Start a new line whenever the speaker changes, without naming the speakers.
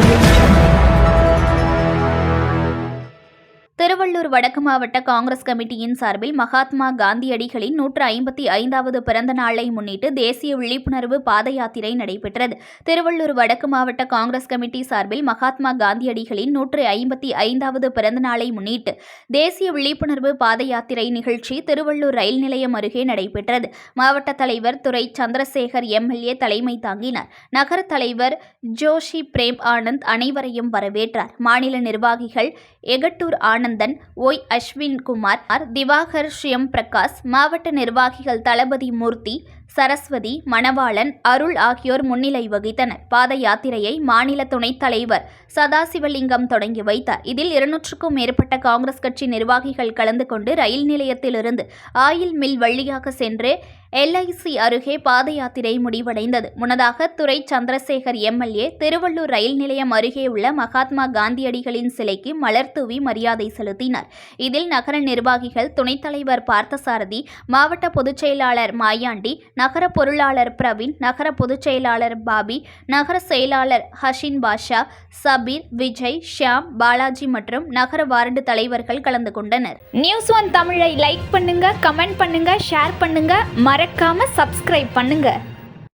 audio Tiruvallur வடக்கு மாவட்ட காங்கிரஸ் கமிட்டியின் சார்பில் மகாத்மா காந்தியடிகளின் நூற்று ஐம்பத்தி ஐந்தாவது பிறந்த நாளை முன்னிட்டு தேசிய விழிப்புணர்வு பாத யாத்திரை நடைபெற்றது. திருவள்ளூர் வடக்கு மாவட்ட காங்கிரஸ் கமிட்டி சார்பில் மகாத்மா காந்தியடிகளின் நூற்று ஐம்பத்தி ஐந்தாவது பிறந்த நாளை முன்னிட்டு தேசிய விழிப்புணர்வு பாத யாத்திரை நிகழ்ச்சி திருவள்ளூர் ரயில் நிலையம் அருகே நடைபெற்றது. மாவட்ட தலைவர் துறை சந்திரசேகர் எம்எல்ஏ தலைமை தாங்கினார். நகர தலைவர் ஜோஷி பிரேம் ஆனந்த் அனைவரையும் வரவேற்றார். மாநில நிர்வாகிகள் எகட்டூர் ஆனந்தன் ஒய் அஸ்வின் குமார் ஆர் திவாகர் ஷியம் பிரகாஷ் மாவட்ட நிர்வாகிகள் தளபதி மூர்த்தி சரஸ்வதி மணவாளன் அருள் ஆகியோர் முன்னிலை வகித்தனர். பாத யாத்திரையை மாநில துணைத் தலைவர் சதாசிவலிங்கம் தொடங்கி வைத்தார். இதில் இருநூற்றுக்கும் மேற்பட்ட காங்கிரஸ் கட்சி நிர்வாகிகள் கலந்து கொண்டு ரயில் நிலையத்திலிருந்து ஆயில் மில் வழியாக சென்று எல்ஐசி அருகே பாத யாத்திரை முடிவடைந்தது. முன்னதாக துறை சந்திரசேகர் எம்எல்ஏ திருவள்ளூர் ரயில் நிலையம் அருகே உள்ள மகாத்மா காந்தியடிகளின் சிலைக்கு மலர் தூவி மரியாதை செலுத்தினார். இதில் நகர நிர்வாகிகள் துணைத் தலைவர் பார்த்தசாரதி மாவட்ட பொதுச்செயலாளர் மாயாண்டி நகர பொருளாளர் பிரவீன் நகர பொதுச் செயலாளர் பாபி நகர செயலாளர் ஹஷின் பாஷா சபீர் விஜய் ஷியாம் பாலாஜி மற்றும் நகர வார்டு தலைவர்கள் கலந்து கொண்டனர்.
நியூஸ் ஒன் தமிழை லைக் பண்ணுங்க கமெண்ட் பண்ணுங்க ஷேர் பண்ணுங்க. மறக்காம சப்ஸ்கிரைப் பண்ணுங்க.